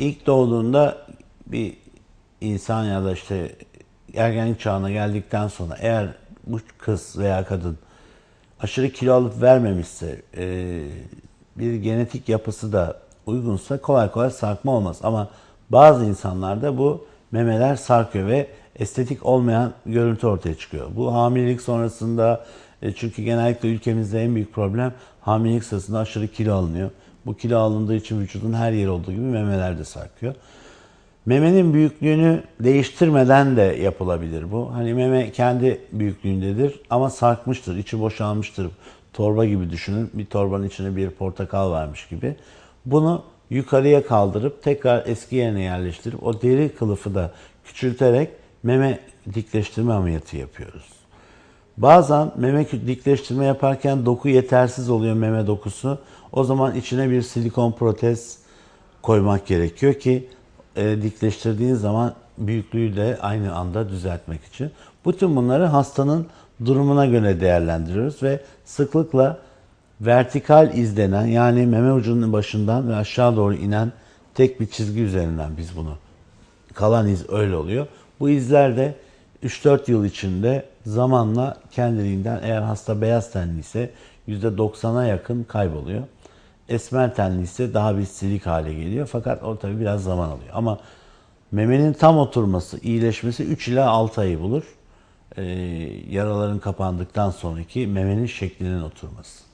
ilk doğduğunda bir insan ya da işte ergenlik çağına geldikten sonra eğer bu kız veya kadın aşırı kilo alıp vermemişse e, bir genetik yapısı da uygunsa kolay kolay sarkma olmaz. Ama bazı insanlarda bu memeler sarkıyor ve estetik olmayan görüntü ortaya çıkıyor. Bu hamilelik sonrasında e, çünkü genellikle ülkemizde en büyük problem hamilelik sırasında aşırı kilo alınıyor. Bu kilo alındığı için vücudun her yeri olduğu gibi memeler de sarkıyor. Memenin büyüklüğünü değiştirmeden de yapılabilir bu. Hani meme kendi büyüklüğündedir ama sarkmıştır, içi boşalmıştır. Torba gibi düşünün. Bir torbanın içine bir portakal varmış gibi. Bunu yukarıya kaldırıp tekrar eski yerine yerleştirip o deri kılıfı da küçülterek meme dikleştirme ameliyatı yapıyoruz. Bazen meme dikleştirme yaparken doku yetersiz oluyor meme dokusu. O zaman içine bir silikon protez koymak gerekiyor ki e, dikleştirdiğin zaman büyüklüğü de aynı anda düzeltmek için. Bütün bunları hastanın durumuna göre değerlendiriyoruz ve sıklıkla vertikal izlenen yani meme ucunun başından ve aşağı doğru inen tek bir çizgi üzerinden biz bunu kalan iz öyle oluyor. Bu izler de 3-4 yıl içinde zamanla kendiliğinden eğer hasta beyaz tenli ise %90'a yakın kayboluyor. Esmer tenli ise daha bir silik hale geliyor. Fakat o tabii biraz zaman alıyor. Ama memenin tam oturması, iyileşmesi 3 ila 6 ayı bulur. Ee, yaraların kapandıktan sonraki memenin şeklinin oturması.